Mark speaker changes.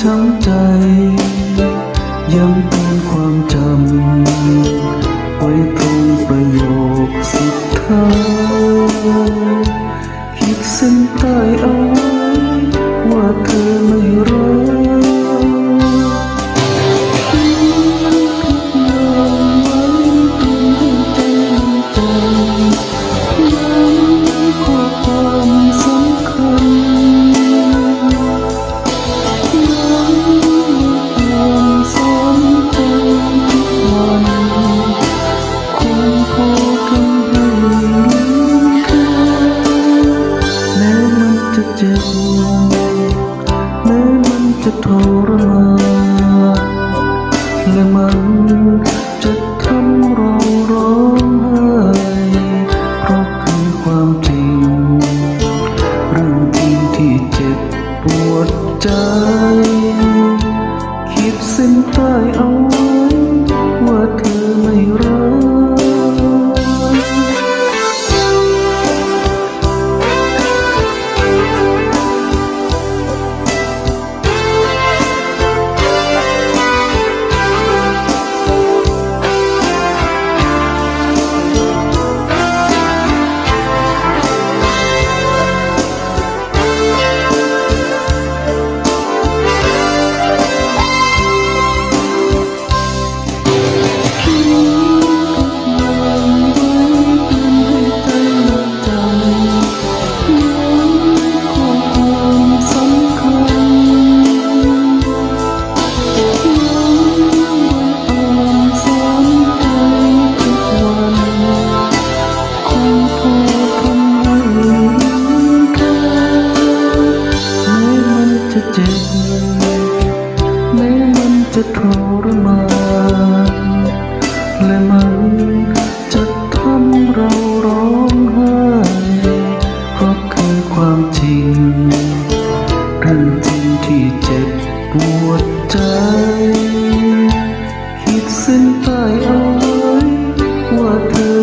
Speaker 1: ช้ำใจยังเตือนความจำ ไว้ตรงประโยคสุดท้ายคิดเส้นใต้เอา จะเจ็บ แม้มันจะทรมานและมัน จ็บแม้มันจะทรมานและมันจะทำเราร้องไห้เพราะคือความจริงเรื่องจริงที่เจ็บปวดใจ คิดสิ้นใต้เอาไว้ว่าเธอ